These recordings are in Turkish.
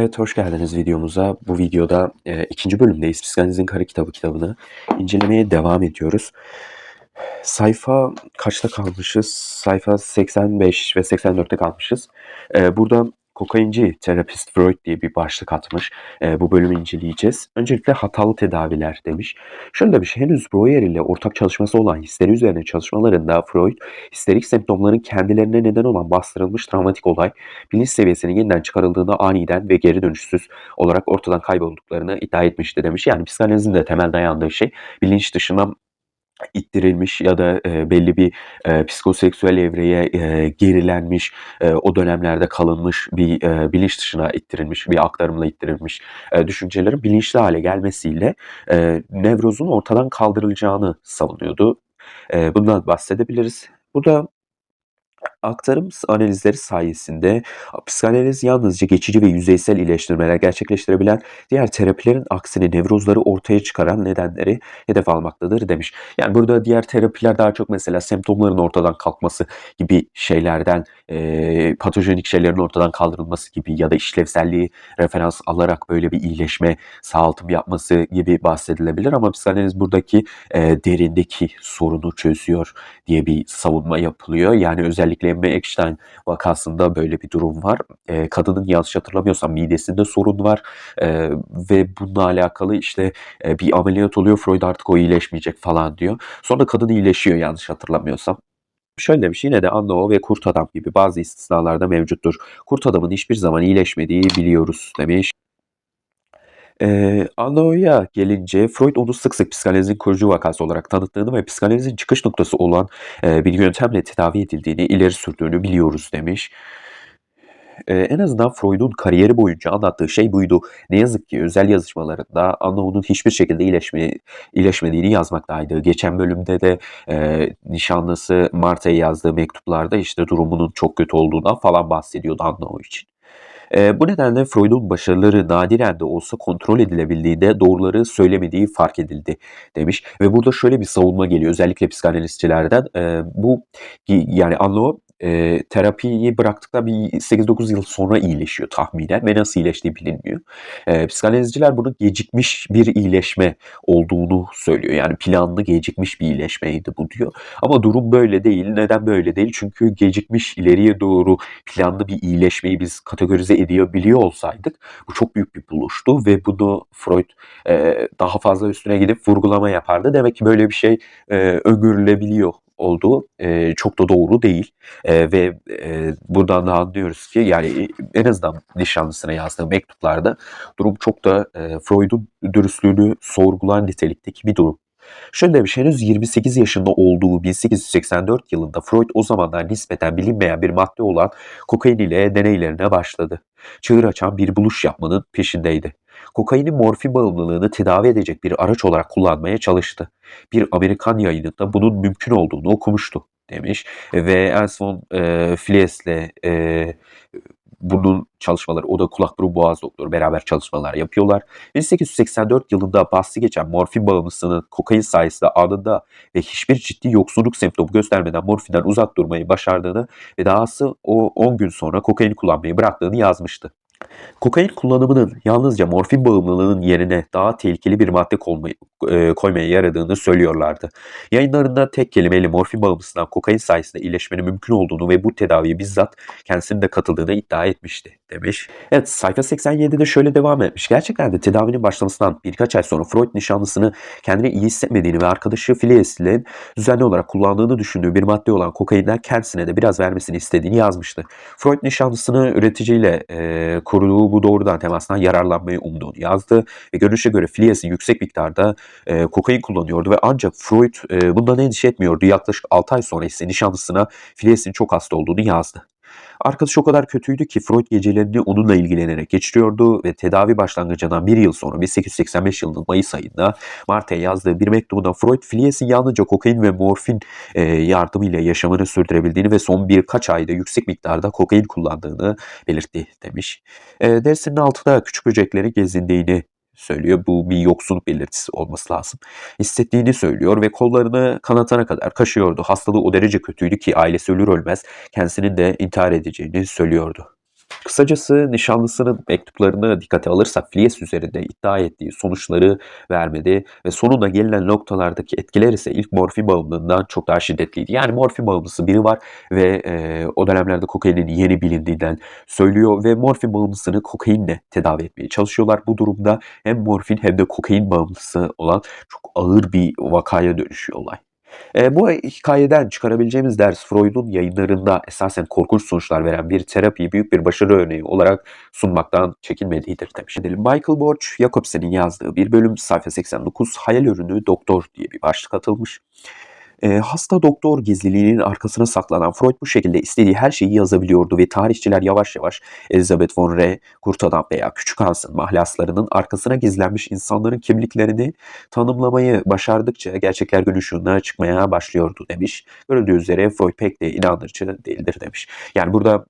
Evet, hoş geldiniz videomuza. Bu videoda e, ikinci bölümdeyiz. Psikanalizin Kara Kitabı kitabını incelemeye devam ediyoruz. Sayfa kaçta kalmışız? Sayfa 85 ve 84'te kalmışız. E, burada kokainci terapist Freud diye bir başlık atmış. E, bu bölümü inceleyeceğiz. Öncelikle hatalı tedaviler demiş. Şöyle şey, henüz Breuer ile ortak çalışması olan histeri üzerine çalışmalarında Freud, histerik semptomların kendilerine neden olan bastırılmış travmatik olay, bilinç seviyesinin yeniden çıkarıldığında aniden ve geri dönüşsüz olarak ortadan kaybolduklarını iddia etmişti demiş. Yani psikanalizin de temel dayandığı şey bilinç dışına ittirilmiş ya da e, belli bir e, psikoseksüel evreye e, gerilenmiş, e, o dönemlerde kalınmış bir e, bilinç dışına ittirilmiş, bir aktarımla ittirilmiş e, düşüncelerin bilinçli hale gelmesiyle e, nevrozun ortadan kaldırılacağını savunuyordu. E, bundan bahsedebiliriz. Burada aktarım analizleri sayesinde psikanaliz yalnızca geçici ve yüzeysel iyileştirmeler gerçekleştirebilen diğer terapilerin aksine nevrozları ortaya çıkaran nedenleri hedef almaktadır demiş. Yani burada diğer terapiler daha çok mesela semptomların ortadan kalkması gibi şeylerden, e, patojenik şeylerin ortadan kaldırılması gibi ya da işlevselliği referans alarak böyle bir iyileşme, sağaltım yapması gibi bahsedilebilir ama psikanaliz buradaki e, derindeki sorunu çözüyor diye bir savunma yapılıyor. Yani özellikle Emre Eckstein vakasında böyle bir durum var. E, kadının yanlış hatırlamıyorsam midesinde sorun var e, ve bununla alakalı işte e, bir ameliyat oluyor. Freud artık o iyileşmeyecek falan diyor. Sonra kadın iyileşiyor yanlış hatırlamıyorsam. Şöyle demiş yine de Anno ve Kurt Adam gibi bazı istisnalarda mevcuttur. Kurt Adam'ın hiçbir zaman iyileşmediği biliyoruz demiş. Eee, Anno'ya gelince Freud onu sık sık psikanalizin kurucu vakası olarak tanıttığını ve psikanalizin çıkış noktası olan eee, bir yöntemle tedavi edildiğini ileri sürdüğünü biliyoruz demiş. Eee, en azından Freud'un kariyeri boyunca anlattığı şey buydu. Ne yazık ki özel yazışmalarında Anno'nun hiçbir şekilde iyileşme, iyileşmediğini yazmaktaydı. Geçen bölümde de eee, nişanlısı Marta'ya yazdığı mektuplarda işte durumunun çok kötü olduğundan falan bahsediyordu Anno için. Eee, bu nedenle Freud'un başarıları nadiren de olsa kontrol edilebildiğinde doğruları söylemediği fark edildi demiş. Ve burada şöyle bir savunma geliyor özellikle psikanalistçilerden. Eee, bu yani Anlo eee, terapiyi bıraktıktan bir 8-9 yıl sonra iyileşiyor tahminen ve nasıl iyileştiği bilinmiyor. Eee, psikanalizciler bunun gecikmiş bir iyileşme olduğunu söylüyor. Yani planlı gecikmiş bir iyileşmeydi bu diyor. Ama durum böyle değil. Neden böyle değil? Çünkü gecikmiş ileriye doğru planlı bir iyileşmeyi biz kategorize edebiliyor olsaydık bu çok büyük bir buluştu ve bunu Freud e, daha fazla üstüne gidip vurgulama yapardı. Demek ki böyle bir şey e, öngörülebiliyor olduğu e, çok da doğru değil e, ve e, buradan da anlıyoruz ki yani en azından nişanlısına yazdığı mektuplarda durum çok da e, Freud'un dürüstlüğünü sorgular nitelikteki bir durum. Şöyle demiş, henüz 28 yaşında olduğu 1884 yılında Freud o zamanlar nispeten bilinmeyen bir madde olan kokain ile deneylerine başladı. Çığır açan bir buluş yapmanın peşindeydi. Kokainin morfin bağımlılığını tedavi edecek bir araç olarak kullanmaya çalıştı. Bir Amerikan yayınında bunun mümkün olduğunu okumuştu demiş ve Ernst von e, Flies'le e, bunun çalışmaları, o da kulak burun boğaz doktoru beraber çalışmalar yapıyorlar. 1884 yılında bahsi geçen morfin bağımlısının kokain sayesinde anında ve hiçbir ciddi yoksunluk semptomu göstermeden morfinden uzak durmayı başardığını ve dahası o 10 gün sonra kokain kullanmayı bıraktığını yazmıştı. Kokain kullanımının yalnızca morfin bağımlılığının yerine daha tehlikeli bir madde e, koymaya yaradığını söylüyorlardı. Yayınlarında tek kelimeyle morfin bağımlısından kokain sayesinde iyileşmenin mümkün olduğunu ve bu tedaviye bizzat kendisinin de katıldığını iddia etmişti demiş. Evet sayfa 87'de şöyle devam etmiş. Gerçekten de tedavinin başlamasından birkaç ay sonra Freud nişanlısını kendini iyi hissetmediğini ve arkadaşı Flies'in düzenli olarak kullandığını düşündüğü bir madde olan kokainden kendisine de biraz vermesini istediğini yazmıştı. Freud nişanlısını üreticiyle e, kurduğu bu doğrudan temasından yararlanmayı umduğunu yazdı ve görünüşe göre Flies'in yüksek miktarda e, kokain kullanıyordu ve ancak Freud e, bundan endişe etmiyordu. Yaklaşık 6 ay sonra ise nişanlısına Flies'in çok hasta olduğunu yazdı. Arkadaş o kadar kötüydü ki Freud gecelerini onunla ilgilenerek geçiriyordu ve tedavi başlangıcından bir yıl sonra 1885 yılının Mayıs ayında Marta'ya yazdığı bir mektubunda Freud Flies'in yalnızca kokain ve morfin e, yardımıyla yaşamını sürdürebildiğini ve son birkaç ayda yüksek miktarda kokain kullandığını belirtti demiş. E, dersinin altında küçük böcekleri gezindiğini söylüyor. Bu bir yoksunluk belirtisi olması lazım. Hissettiğini söylüyor ve kollarını kanatana kadar kaşıyordu. Hastalığı o derece kötüydü ki ailesi ölür ölmez kendisinin de intihar edeceğini söylüyordu. Kısacası nişanlısının mektuplarını dikkate alırsak Flies üzerinde iddia ettiği sonuçları vermedi ve sonunda gelinen noktalardaki etkiler ise ilk morfin bağımlılığından çok daha şiddetliydi. Yani morfin bağımlısı biri var ve e, o dönemlerde kokainin yeni bilindiğinden söylüyor ve morfin bağımlısını kokainle tedavi etmeye çalışıyorlar. Bu durumda hem morfin hem de kokain bağımlısı olan çok ağır bir vakaya dönüşüyor olay. E, bu hikayeden çıkarabileceğimiz ders Freud'un yayınlarında esasen korkunç sonuçlar veren bir terapiyi büyük bir başarı örneği olarak sunmaktan çekinmediğidir demiş. Michael Borch Jacobsen'in yazdığı bir bölüm sayfa 89 hayal ürünü doktor diye bir başlık atılmış. E, hasta doktor gizliliğinin arkasına saklanan Freud bu şekilde istediği her şeyi yazabiliyordu ve tarihçiler yavaş yavaş Elizabeth von Rey, Kurt Adam veya Küçük Hans'ın mahlaslarının arkasına gizlenmiş insanların kimliklerini tanımlamayı başardıkça gerçekler gün ışığına çıkmaya başlıyordu demiş. Görüldüğü üzere Freud pek de inandırıcı değildir demiş. Yani burada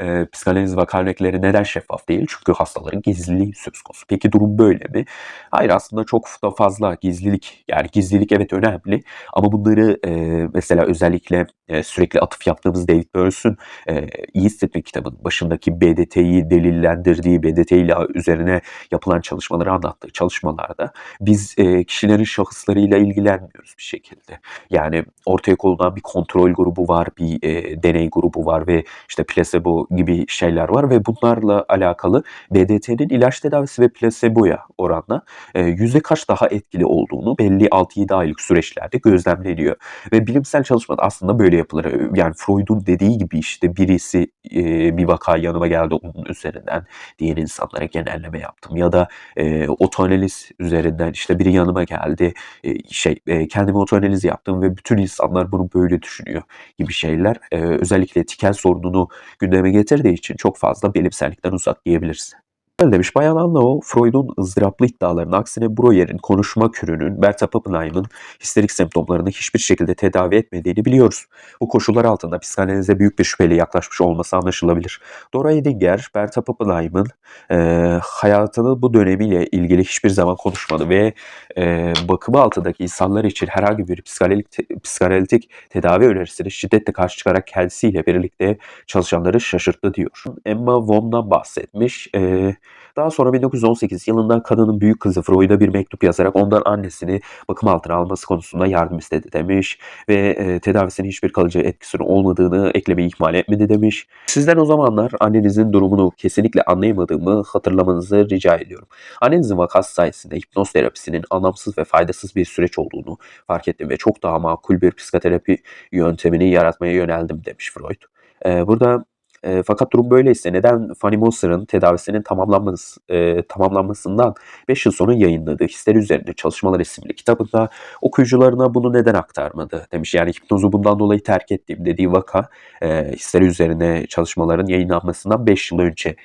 e, psikanaliz vaka örnekleri neden şeffaf değil? Çünkü hastaların gizliliği söz konusu. Peki durum böyle mi? Hayır aslında çok da fazla gizlilik yani gizlilik evet önemli ama bunları e, mesela özellikle e, sürekli atıf yaptığımız David Burns'ün e, iyi hissetme kitabının başındaki BDT'yi delillendirdiği BDT ile üzerine yapılan çalışmaları anlattığı çalışmalarda biz e, kişilerin şahıslarıyla ilgilenmiyoruz bir şekilde. Yani ortaya konulan bir kontrol grubu var, bir e, deney grubu var ve işte placebo gibi şeyler var ve bunlarla alakalı BDT'nin ilaç tedavisi ve placeboya oranla e, yüzde kaç daha etkili olduğunu belli 6-7 aylık süreçlerde gözlemleniyor. Ve bilimsel çalışmalar aslında böyle yapılır. Yani Freud'un dediği gibi işte birisi e, bir vaka yanıma geldi onun üzerinden diğer insanlara genelleme yaptım. Ya da e, otoanaliz üzerinden işte biri yanıma geldi e, şey e, kendime otoanaliz yaptım ve bütün insanlar bunu böyle düşünüyor gibi şeyler. E, özellikle tikel sorununu gündeme getirdiği için çok fazla bilimsellikten uzak diyebiliriz. Öyle demiş Bayan Anlao, Freud'un ızdıraplı iddialarının aksine Breuer'in konuşma kürünün Berta Pappenheim'ın histerik semptomlarını hiçbir şekilde tedavi etmediğini biliyoruz. Bu koşullar altında psikanalize büyük bir şüpheyle yaklaşmış olması anlaşılabilir. Dora Edinger, Berta Pappenheim'ın e, hayatının bu dönemiyle ilgili hiçbir zaman konuşmadı ve e, bakımı altındaki insanlar için herhangi bir psikanalitik, psikanalitik tedavi önerisini şiddetle karşı çıkarak kendisiyle birlikte çalışanları şaşırttı diyor. Emma Wom'dan bahsetmiş. E, daha sonra 1918 yılında kadının büyük kızı Freud'a bir mektup yazarak ondan annesini bakım altına alması konusunda yardım istedi demiş ve e, tedavisinin hiçbir kalıcı etkisinin olmadığını eklemeyi ihmal etmedi demiş. Sizden o zamanlar annenizin durumunu kesinlikle anlayamadığımı hatırlamanızı rica ediyorum. Annenizin vakası sayesinde hipnoz terapisinin anlamsız ve faydasız bir süreç olduğunu fark ettim ve çok daha makul bir psikoterapi yöntemini yaratmaya yöneldim demiş Freud. Ee, burada e, fakat durum böyleyse neden Fanny Moser'ın tedavisinin tamamlanması, e, tamamlanmasından 5 yıl sonra yayınladığı Histeri Üzerinde Çalışmalar isimli kitabında okuyucularına bunu neden aktarmadı demiş. Yani hipnozu bundan dolayı terk ettiğim dediği vaka e, histeri üzerine çalışmaların yayınlanmasından 5 yıl önce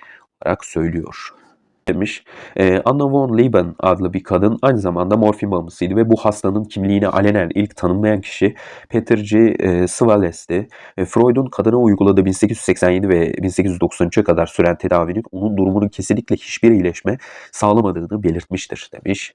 olarak söylüyor demiş. Ee, Anna von Lieben adlı bir kadın aynı zamanda morfin bağımlısıydı ve bu hastanın kimliğini alenen ilk tanımlayan kişi Peter G. E, Svales'ti. E, Freud'un kadına uyguladığı 1887 ve 1893'e kadar süren tedavinin onun durumunun kesinlikle hiçbir iyileşme sağlamadığını belirtmiştir demiş.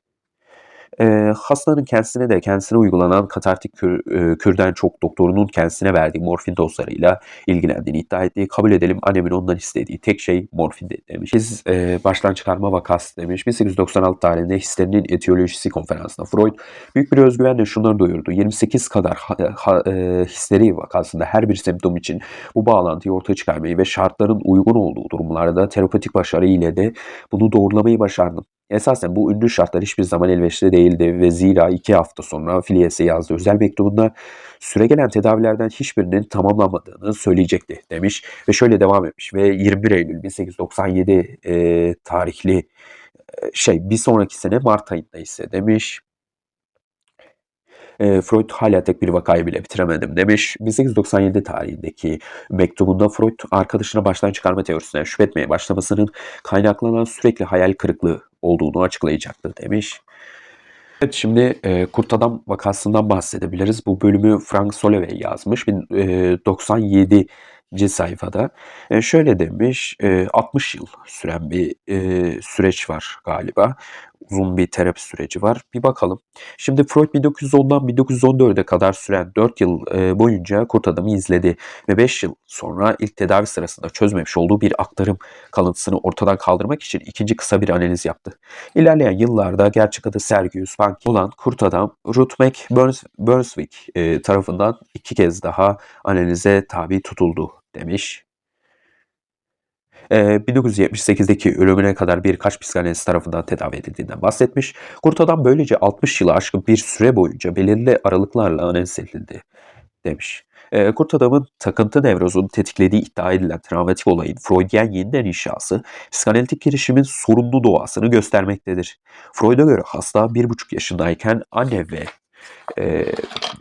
E, hastanın kendisine de kendisine uygulanan katartik kür, e, kürden çok doktorunun kendisine verdiği morfin dozlarıyla ilgilendiğini iddia ettiği kabul edelim annemin ondan istediği tek şey morfindi demiş. Biz e, baştan çıkarma vakası demiş. 1896 tarihinde histerinin etiyolojisi konferansında Freud büyük bir özgüvenle şunları duyurdu. 28 kadar ha, ha, e, histeri vakasında her bir semptom için bu bağlantıyı ortaya çıkarmayı ve şartların uygun olduğu durumlarda terapetik başarı ile de bunu doğrulamayı başardım. Esasen bu ünlü şartlar hiçbir zaman elverişli değildi ve zira iki hafta sonra Filies'e yazdığı özel mektubunda süregelen tedavilerden hiçbirinin tamamlanmadığını söyleyecekti demiş ve şöyle devam etmiş ve 21 Eylül 1897 e, tarihli e, şey bir sonraki sene Mart ayında ise demiş e, Freud hala tek bir vakayı bile bitiremedim demiş. 1897 tarihindeki mektubunda Freud arkadaşına baştan çıkarma teorisinden şüphe başlamasının kaynaklanan sürekli hayal kırıklığı olduğunu açıklayacaktır demiş. Evet şimdi e, Kurt Adam vakasından bahsedebiliriz. Bu bölümü Frank Soloway yazmış. 97 e, sayfada. E, şöyle demiş, e, 60 yıl süren bir e, süreç var galiba. Uzun bir terapi süreci var. Bir bakalım. Şimdi Freud 1910'dan 1914'e kadar süren 4 yıl e, boyunca kurt adamı izledi ve 5 yıl sonra ilk tedavi sırasında çözmemiş olduğu bir aktarım kalıntısını ortadan kaldırmak için ikinci kısa bir analiz yaptı. İlerleyen yıllarda gerçek adı Sergius Banki olan kurt adam Ruth Burns, Burnswick e, tarafından iki kez daha analize tabi tutuldu demiş. 1978'deki ölümüne kadar birkaç psikanalist tarafından tedavi edildiğinden bahsetmiş. Kurt adam böylece 60 yılı aşkın bir süre boyunca belirli aralıklarla analiz edildi demiş. Kurt adamın takıntı nevrozunu tetiklediği iddia edilen travmatik olayın Freudian yeniden inşası, psikanalitik girişimin sorunlu doğasını göstermektedir. Freud'a göre hasta 1,5 yaşındayken anne ve e,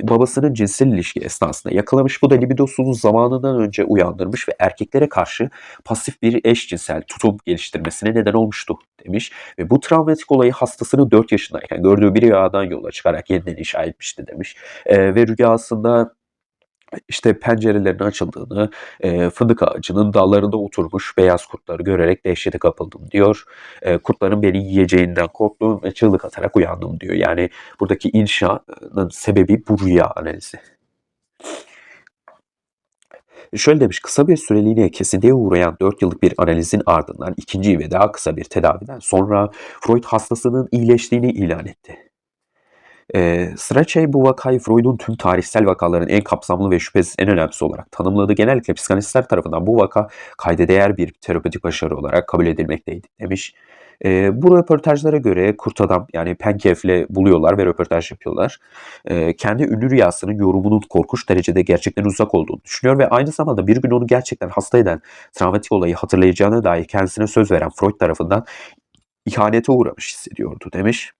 babasının cinsel ilişki esnasında yakalamış. Bu da libidosunu zamanından önce uyandırmış ve erkeklere karşı pasif bir eşcinsel tutum geliştirmesine neden olmuştu demiş. Ve bu travmatik olayı hastasının 4 yaşındayken gördüğü bir rüyadan yola çıkarak yeniden inşa etmişti demiş. E, ve rüyasında işte pencerelerin açıldığını, e, fındık ağacının dallarında oturmuş beyaz kurtları görerek dehşete kapıldım diyor. E, kurtların beni yiyeceğinden korktum ve çığlık atarak uyandım diyor. Yani buradaki inşanın sebebi bu rüya analizi. Şöyle demiş, kısa bir süreliğine kesintiye uğrayan 4 yıllık bir analizin ardından ikinci ve daha kısa bir tedaviden sonra Freud hastasının iyileştiğini ilan etti. E, Strachey bu vakayı Freud'un tüm tarihsel vakaların en kapsamlı ve şüphesiz en önemlisi olarak tanımladı. Genellikle psikanalistler tarafından bu vaka kayda değer bir terapötik başarı olarak kabul edilmekteydi demiş. E, bu röportajlara göre kurt adam yani Penkev'le buluyorlar ve röportaj yapıyorlar. E, kendi ünlü rüyasının yorumunun korkunç derecede gerçekten uzak olduğunu düşünüyor ve aynı zamanda bir gün onu gerçekten hasta eden travmatik olayı hatırlayacağına dair kendisine söz veren Freud tarafından ihanete uğramış hissediyordu demiş.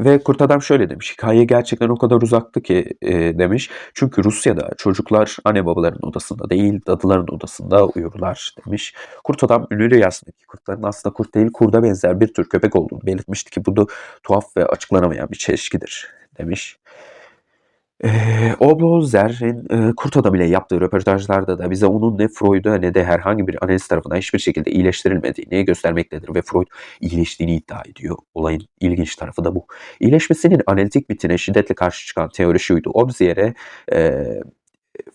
Ve kurt adam şöyle demiş. Hikaye gerçekten o kadar uzaktı ki e, demiş. Çünkü Rusya'da çocuklar anne babaların odasında değil dadıların odasında uyurlar demiş. Kurt adam ünlü rüyasındaki kurtların aslında kurt değil kurda benzer bir tür köpek olduğunu belirtmişti ki bu da tuhaf ve açıklanamayan bir çelişkidir demiş. Eee, Oblozer'in eee, Kurt Adam ile yaptığı röportajlarda da bize onun ne Freud'a ne de herhangi bir analist tarafından hiçbir şekilde iyileştirilmediğini göstermektedir ve Freud iyileştiğini iddia ediyor. Olayın ilginç tarafı da bu. İyileşmesinin analitik bitine şiddetle karşı çıkan teori şuydu. Obzier'e eee,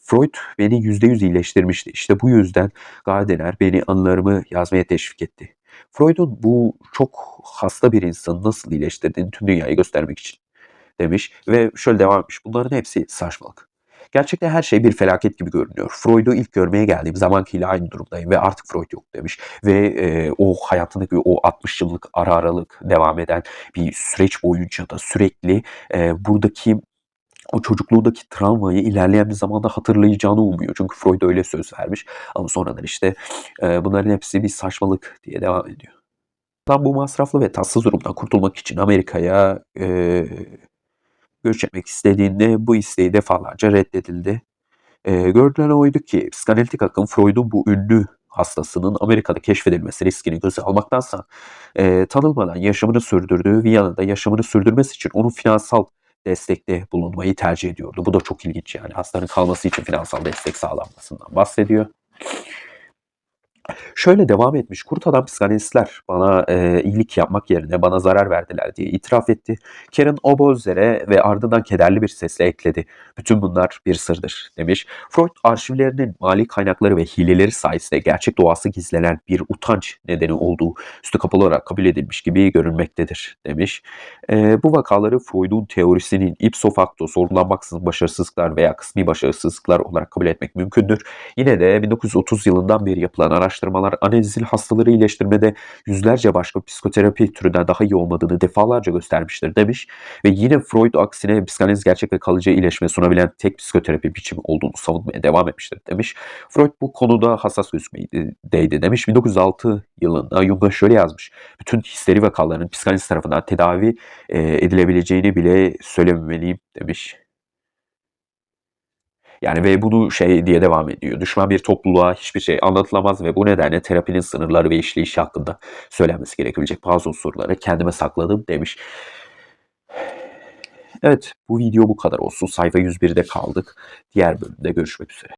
Freud beni %100 iyileştirmişti. İşte bu yüzden Gardner beni anılarımı yazmaya teşvik etti. Freud'un bu çok hasta bir insanı nasıl iyileştirdiğini tüm dünyaya göstermek için demiş ve şöyle devam etmiş. Bunların hepsi saçmalık. Gerçekte her şey bir felaket gibi görünüyor. Freud'u ilk görmeye geldiğim zamankiyle aynı durumdayım ve artık Freud yok demiş. Ve e, o hayatındaki o 60 yıllık ara aralık devam eden bir süreç boyunca da sürekli e, buradaki o çocukluğundaki travmayı ilerleyen bir zamanda hatırlayacağını umuyor. Çünkü Freud öyle söz vermiş. Ama sonradan işte e, bunların hepsi bir saçmalık diye devam ediyor. Tam bu masraflı ve tatsız durumdan kurtulmak için Amerika'ya e, göç etmek istediğinde bu isteği defalarca reddedildi. E, görülen oydu ki psikanalitik akım Freud'un bu ünlü hastasının Amerika'da keşfedilmesi riskini göze almaktansa e, tanılmadan yaşamını sürdürdüğü Viyana'da yaşamını sürdürmesi için onun finansal destekte bulunmayı tercih ediyordu. Bu da çok ilginç yani hastanın kalması için finansal destek sağlanmasından bahsediyor. Şöyle devam etmiş. Kurt adam psikanalistler bana e, iyilik yapmak yerine bana zarar verdiler diye itiraf etti. Karen Obolzer'e ve ardından kederli bir sesle ekledi. Bütün bunlar bir sırdır demiş. Freud arşivlerinin mali kaynakları ve hileleri sayesinde gerçek doğası gizlenen bir utanç nedeni olduğu üstü kapalı olarak kabul edilmiş gibi görünmektedir demiş. E, bu vakaları Freud'un teorisinin ipso facto sorgulanmaksızın başarısızlıklar veya kısmi başarısızlıklar olarak kabul etmek mümkündür. Yine de 1930 yılından beri yapılan araştırmalar analizil hastaları iyileştirmede yüzlerce başka psikoterapi türünden daha iyi olmadığını defalarca göstermiştir demiş ve yine Freud aksine psikanaliz gerçek ve kalıcı iyileşme sunabilen tek psikoterapi biçimi olduğunu savunmaya devam etmiştir demiş. Freud bu konuda hassas gözükmeydeydi demiş. 1906 yılında Jung'a şöyle yazmış. Bütün histeri vakalarının psikanaliz tarafından tedavi edilebileceğini bile söylememeliyim demiş. Yani ve bunu şey diye devam ediyor. Düşman bir topluluğa hiçbir şey anlatılamaz ve bu nedenle terapinin sınırları ve işleyişi hakkında söylenmesi gerekebilecek bazı unsurları kendime sakladım demiş. Evet bu video bu kadar olsun. Sayfa 101'de kaldık. Diğer bölümde görüşmek üzere.